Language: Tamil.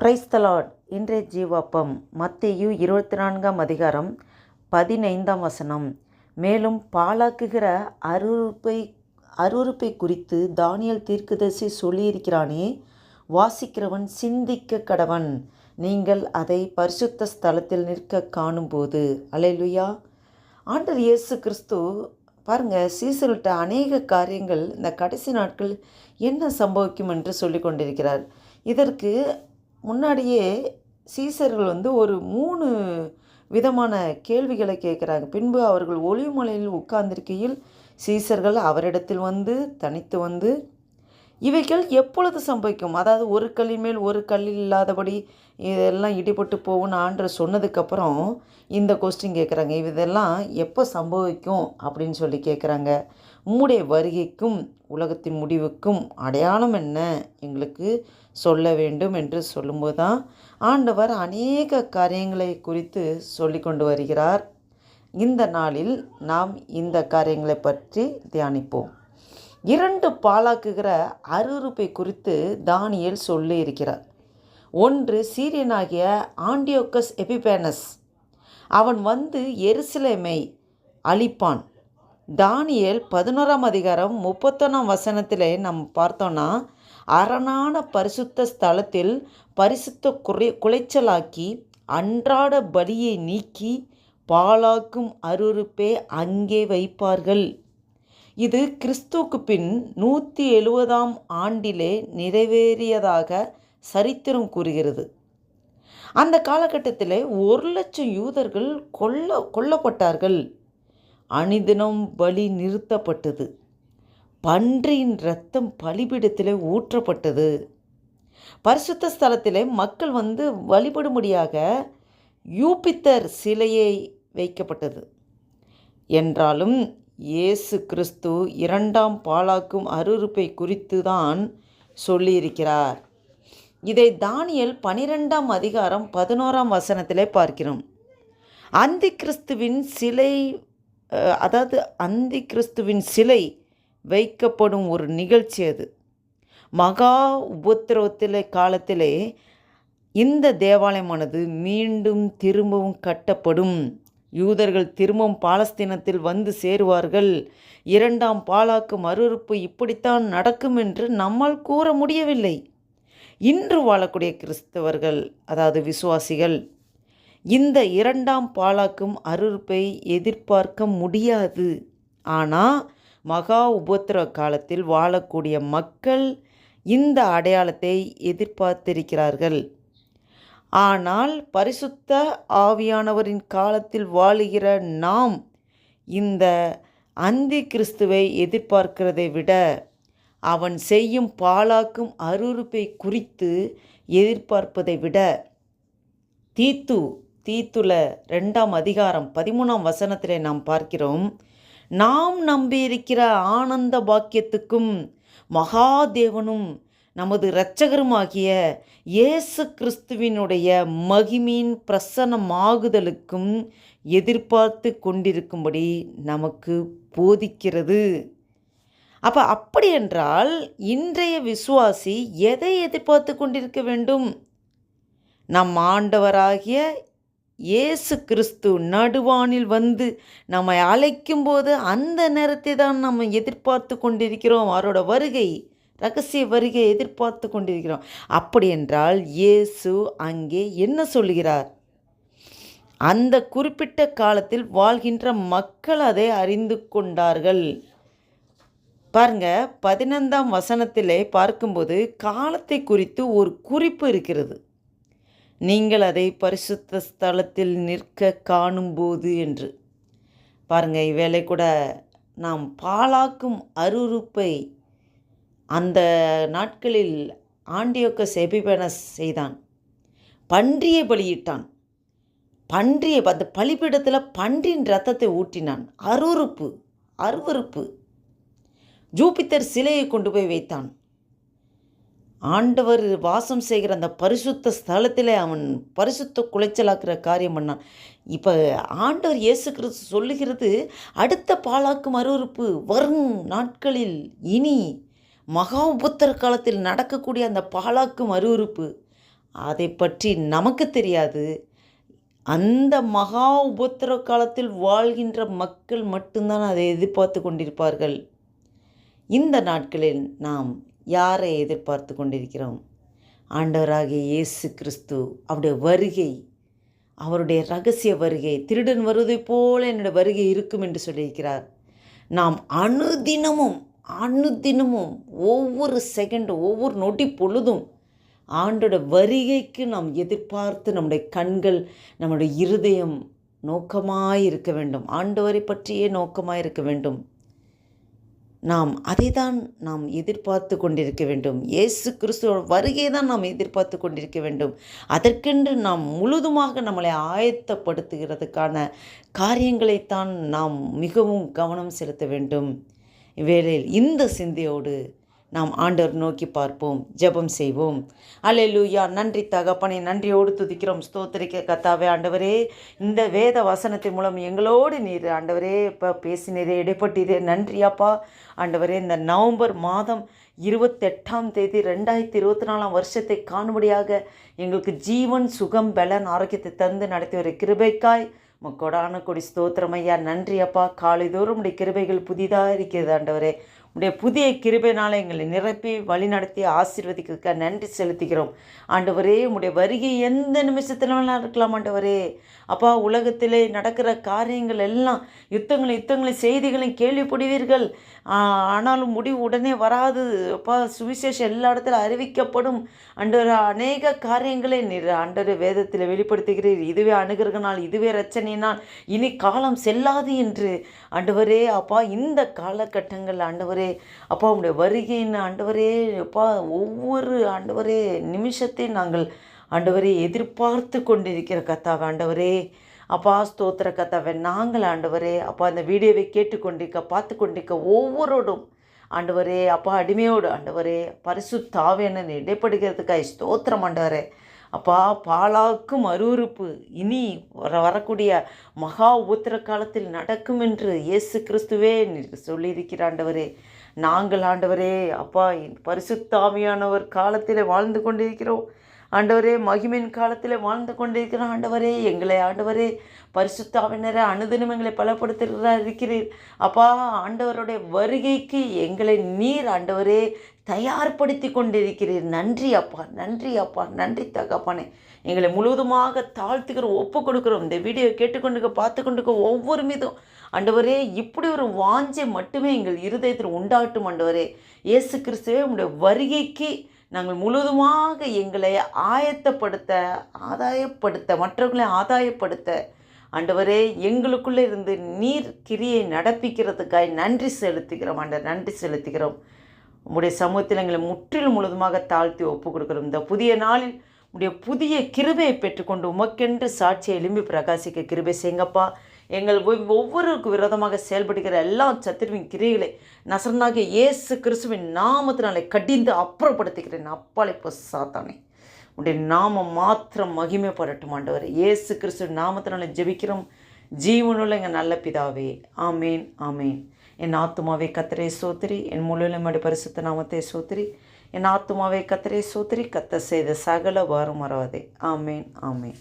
பிரைஸ்தலாட் இன்றைய ஜீவாப்பம் மத்தியு இருபத்தி நான்காம் அதிகாரம் பதினைந்தாம் வசனம். மேலும் பாழாக்குகிற அருப்பை அருவருப்பை குறித்து தானியல் தீர்க்குதசி சொல்லியிருக்கிறானே வாசிக்கிறவன் சிந்திக்க கடவன். நீங்கள் அதை பரிசுத்த ஸ்தலத்தில் நிற்க காணும்போது. அலையலுயா ஆண்டர் இயேசு கிறிஸ்து பாருங்கள் சீசர்கிட்ட அநேக காரியங்கள் இந்த கடைசி நாட்கள் என்ன சம்பவிக்கும் என்று சொல்லி கொண்டிருக்கிறார் இதற்கு முன்னாடியே சீசர்கள் வந்து ஒரு மூணு விதமான கேள்விகளை கேட்குறாங்க. பின்பு அவர்கள் ஒளிமலையில் உட்கார்ந்திருக்கையில் சீசர்கள் அவரிடத்தில் வந்து தனித்து வந்து இவைகள் எப்பொழுது சம்பவிக்கும்? அதாவது ஒரு கல்லின் மேல் ஒரு கல் இல்லாதபடி இதெல்லாம் இடிபட்டு போகும்னு ஆண்டு சொன்னதுக்கப்புறம் இந்த கொஸ்டின் கேட்குறாங்க. இதெல்லாம் எப்போ சம்பவிக்கும்? அப்படின்னு சொல்லி கேட்குறாங்க. உம்முடைய வருகைக்கும் உலகத்தின் முடிவுக்கும் அடையாளம் என்ன? எங்களுக்கு சொல்ல வேண்டும் என்று சொல்லும்போது தான் ஆண்டவர் அநேக காரியங்களை குறித்து சொல்லி கொண்டு வருகிறார். இந்த நாளில் நாம் இந்த காரியங்களை பற்றி தியானிப்போம். இரண்டு பாலாக்குகிற அருவருப்பை குறித்து தானியல் சொல்லி இருக்கிறார். ஒன்று சீரியனாகிய ஆண்டியோக்கஸ் எபிபேனஸ். அவன் வந்து எருசலேமை அழிப்பான். தானியல் பதினோராம் அதிகாரம் முப்பத்தொன்னாம் வசனத்தில் நம்ம பார்த்தோன்னா அரணான பரிசுத்த ஸ்தலத்தில் பரிசுத்த குறை குலைச்சலாக்கி அன்றாட பலியை நீக்கி பாலாக்கும் அருறுப்பே அங்கே வைப்பார்கள். இது கிறிஸ்துவுக்கு பின் நூற்றி எழுபதாம் ஆண்டிலே நிறைவேறியதாக சரித்திரம் கூறுகிறது. அந்த காலகட்டத்தில் ஒரு லட்சம் யூதர்கள் கொல்ல கொல்லப்பட்டார்கள். அணிதினம் பலி நிறுத்தப்பட்டது. பன்றியின் ரத்தம் பலிபீடத்தில் ஊற்றப்பட்டது. பரிசுத்த ஸ்தலத்தில் மக்கள் வந்து வழிபடும்படியாக யூபித்தர் சிலையை வைக்கப்பட்டது. என்றாலும் இயேசு கிறிஸ்து இரண்டாம் பாலாக்கும் அருறுப்பை குறித்து தான் சொல்லியிருக்கிறார். இதை தானியல் பனிரெண்டாம் அதிகாரம் பதினோராம் வசனத்திலே பார்க்கிறோம். அந்தி கிறிஸ்துவின் சிலை அதாவது அந்தி கிறிஸ்துவின் சிலை வைக்கப்படும் ஒரு நிகழ்ச்சி அது. மகா உபத்திரவத்தில் காலத்திலே இந்த தேவாலயமானது மீண்டும் திரும்பவும் கட்டப்படும். யூதர்கள் திரும்பவும் பாலஸ்தீனத்தில் வந்து சேருவார்கள். இரண்டாம் பாலாக்கு மறுறுப்பு இப்படித்தான் நடக்கும் என்று நம்மால் கூற முடியவில்லை. இன்று வாழக்கூடிய கிறிஸ்தவர்கள் அதாவது விசுவாசிகள் இந்த இரண்டாம் பாலாக்கும் அருறுப்பை எதிர்பார்க்க முடியாது. ஆனால் மகா உபத்திர காலத்தில் வாழக்கூடிய மக்கள் இந்த அடையாளத்தை எதிர்பார்த்திருக்கிறார்கள். ஆனால் பரிசுத்த ஆவியானவரின் காலத்தில் வாழுகிற நாம் இந்த அந்தி கிறிஸ்துவை எதிர்பார்க்கிறதை விட அவன் செய்யும் பாலாக்கும் அருறுப்பை குறித்து எதிர்பார்ப்பதை விட தீத்து தீத்துல ரெண்டாம் அதிகாரம் பதிமூணாம் வசனத்திலே நாம் பார்க்கிறோம் நாம் நம்பியிருக்கிற ஆனந்த பாக்கியத்துக்கும் மகாதேவனும் நமது இரட்சகருமாகிய இயேசு கிறிஸ்துவினுடைய மகிமின் பிரசன்னமாகுதலுக்கும் எதிர்பார்த்து கொண்டிருக்கும்படி நமக்கு போதிக்கிறது. அப்போ அப்படி என்றால் இன்றைய விசுவாசி எதை எதிர்பார்த்து கொண்டிருக்க வேண்டும்? நம் ஆண்டவராகிய இயேசு கிறிஸ்து நடுவானில் வந்து நம்மை அழைக்கும்போது அந்த நேரத்தை தான் நம்ம எதிர்பார்த்து கொண்டிருக்கிறோம். அவரோட வருகை ரகசிய வருகை எதிர்பார்த்து கொண்டிருக்கிறோம். அப்படி என்றால் இயேசு அங்கே என்ன சொல்கிறார் அந்த குறிப்பிட்ட காலத்தில் வாழ்கின்ற மக்கள் அதை அறிந்து கொண்டார்கள். பாருங்க பதினைந்தாம் வசனத்திலே பார்க்கும்போது காலத்தை குறித்து ஒரு குறிப்பு இருக்கிறது. நீங்கள் அதை பரிசுத்த ஸ்தலத்தில் நிற்க காணும்போது என்று. பாருங்கள் இவ்வேளை கூட நாம் பாலாக்கும் அருறுப்பை அந்த நாட்களில் ஆண்டியோக்க செபிபென செய்தான். பன்றியை பலியிட்டான். பன்றியை அந்த பலிப்பிடத்தில் பன்றியின் ரத்தத்தை ஊட்டினான். அருவறுப்பு அருவறுப்பு ஜூபித்தர் சிலையை கொண்டு போய் வைத்தான். ஆண்டவர் வாசம் செய்கிற அந்த பரிசுத்த ஸ்தலத்தில் அவன் பரிசுத்த குலைச்சலாக்குற காரியம் பண்ணான். இப்போ ஆண்டவர் இயேசு கிறிஸ்து சொல்லுகிறது அடுத்த பாலாக்கும் அருவறுப்பு வரும் நாட்களில் இனி மகா உபத்திர காலத்தில் நடக்கக்கூடிய அந்த பாலாக்கும் அருவறுப்பு அதை பற்றி நமக்கு தெரியாது. அந்த மகா உபத்திர காலத்தில் வாழ்கின்ற மக்கள் மட்டும்தான் அதை எதிர்பார்த்து கொண்டிருப்பார்கள். இந்த நாட்களில் நாம் யாரை எதிர்பார்த்து கொண்டிருக்கிறோம்? ஆண்டவராகிய இயேசு கிறிஸ்து அவருடைய வருகை அவருடைய ரகசிய வருகை திருடன் வருவதைப் போல என்னுடைய வருகை இருக்கும் என்று சொல்லியிருக்கிறார். நாம் அனுதினமும் அனுதினமும் ஒவ்வொரு செகண்ட் ஒவ்வொரு நொடி பொழுதும் ஆண்டோட வருகைக்கு நாம் எதிர்பார்த்து நம்முடைய கண்கள் நம்முடைய இருதயம் நோக்கமாக இருக்க வேண்டும். ஆண்டவரை பற்றியே நோக்கமாக இருக்க வேண்டும். நாம் அதை தான் நாம் எதிர்பார்த்து கொண்டிருக்க வேண்டும். இயேசு கிறிஸ்துவ வருகை தான் நாம் எதிர்பார்த்து கொண்டிருக்க வேண்டும். அதற்கென்று நாம் முழுதுமாக நம்மளை ஆயத்தப்படுத்துகிறதுக்கான காரியங்களைத்தான் நாம் மிகவும் கவனம் செலுத்த வேண்டும். இவ்வேளையில் இந்த சிந்தையோடு நாம் ஆண்டவர் நோக்கி பார்ப்போம் ஜெபம் செய்வோம். அல்லேலூயா நன்றி தகப்பனை நன்றியோடு துதிக்கிறோம். ஸ்தோத்திரிக்க கத்தாவே ஆண்டவரே இந்த வேத வசனத்தின் மூலம் எங்களோடு நீர் ஆண்டவரே இப்போ பேசினீரே இடைப்பட்டீரே நன்றியாப்பா ஆண்டவரே இந்த நவம்பர் மாதம் இருபத்தெட்டாம் தேதி ரெண்டாயிரத்தி இருபத்தி நாலாம் வருஷத்தை காணும்படியாக எங்களுக்கு ஜீவன் சுகம் பலன் ஆரோக்கியத்தை தந்து நடத்தி வர கிருபைக்காய். கொடான கொடி ஸ்தோத்திரம் ஐயா. நன்றி அப்பா. காலைதோறும் உடைய கிருபைகள் புதிதாக இருக்கிறது ஆண்டவரே. உடைய புதிய கிருபையினால் எங்களை நிரப்பி வழிநடத்தி ஆசீர்வதிக்கிறதுக்காக நன்றி செலுத்துகிறோம். ஆண்டவரே உடைய வருகை எந்த நிமிஷத்துல இருக்கலாம் ஆண்டவரே. அப்பா உலகத்திலே நடக்கிற காரியங்கள் எல்லாம் யுத்தங்களை யுத்தங்களை செய்திகளையும் கேள்விப்படுவீர்கள். ஆனாலும் முடிவு உடனே வராது. அப்பா சுவிசேஷம் எல்லா இடத்துல அறிவிக்கப்படும். அன்று அநேக காரியங்களை நிற அண்டர் வேதத்தில் வெளிப்படுத்துகிறீர். இதுவே அணுகிறகனால் இதுவே ரச்சனையினால் இனி காலம் செல்லாது என்று. ஆண்டவரே அப்பா இந்த காலகட்டங்கள் ஆண்டவரே அப்பா உடைய வருகையின் ஆண்டவரே அப்பா ஒவ்வொரு ஆண்டவரே நிமிஷத்தையும் நாங்கள் ஆண்டவரே எதிர்பார்த்து கொண்டிருக்கிற கத்தாவை ஆண்டவரே. அப்பா ஸ்தோத்திர கத்தாவை நாங்கள் ஆண்டவரே அப்பா அந்த வீடியோவை கேட்டுக்கொண்டிருக்க பார்த்து கொண்டிருக்க ஒவ்வொருடும் ஆண்டவரே அப்பா அடிமையோடு ஆண்டவரே பரிசுத்தாவேன்னு இடைப்படுகிறதுக்காய் ஸ்தோத்திரம் ஆண்டவரே. அப்பா பாலாக்கும் அருவறுப்பு இனி வர வரக்கூடிய மகா உத்திர காலத்தில் நடக்கும் என்று இயேசு கிறிஸ்துவே சொல்லியிருக்கிறாண்டவரே சொல்லியிருக்கிற ஆண்டவரே. நாங்கள் ஆண்டவரே அப்பா பரிசுத்தாமியானவர் காலத்தில் வாழ்ந்து கொண்டிருக்கிறோம். ஆண்டவரே மகிமின் காலத்தில் வாழ்ந்து கொண்டிருக்கிற ஆண்டவரே எங்களை ஆண்டவரே பரிசுத்தாவினரை அனுதினம் எங்களை பலப்படுத்துகிறதா இருக்கிறீர். அப்பா ஆண்டவருடைய வருகைக்கு எங்களை நீர் ஆண்டவரே தயார்படுத்தி கொண்டிருக்கிறீர். நன்றி அப்பா நன்றி அப்பா நன்றி தகப்பானே. எங்களை முழுவதுமாக தாழ்த்துக்கிறோம் ஒப்பு கொடுக்குறோம் இந்த வீடியோ கேட்டுக்கொண்டு பார்த்து கொண்டு ஒவ்வொரு மீதும் ஆண்டவரே இப்படி ஒரு வாஞ்சை மட்டுமே எங்கள் இருதயத்தில் உண்டாட்டும் ஆண்டவரே. இயேசு கிறிஸ்துவே உங்களுடைய வருகைக்கு நாங்கள் முழுவதுமாக எங்களை ஆயத்தப்படுத்த ஆதாயப்படுத்த மற்றவர்களை ஆதாயப்படுத்த ஆண்டவரே எங்களுக்குள்ளே இருந்து நீர் கிரியை நடப்பிக்கிறதுக்காய் நன்றி செலுத்துகிறோம் ஆண்டவர் நன்றி செலுத்துகிறோம். உங்களுடைய சமூகத்தில் எங்களை முற்றிலும் முழுதுமாக தாழ்த்தி ஒப்பு கொடுக்குறோம். இந்த புதிய நாளில் உடைய புதிய கிருபையை பெற்றுக்கொண்டு உமக்கென்று சாட்சியை எலும்பி பிரகாசிக்க கிருபை செய்யுங்கப்பா. எங்கள் ஒவ்வொருவருக்கு விரோதமாக செயல்படுகிற எல்லா சத்துருவின் கிரிகளை நசரனாகிய இயேசு கிறிஸ்துவின் நாமத்தினாலே கடிந்து அப்புறப்படுத்துகிறேன். அப்பாலை இப்போ சாத்தானே. உடைய நாமம் மாத்திரம் மகிமைப்படட்டும் ஆண்டவர். இயேசு கிறிஸ்து நாமத்தினால ஜெபிக்கிறோம். ஜீவனுள்ள எங்கள் நல்ல பிதாவே. ஆமேன் ஆமேன். என் ஆத்துமாவே கத்திரே சோத்திரி. என் முழுமையோட பரிசுத்த நாமத்தை சோத்திரி. என் ஆத்துமாவை கத்தரே சோத்திரி. கத்த செய்த சகல வாரம் மறவாதே. ஆமேன் ஆமேன்.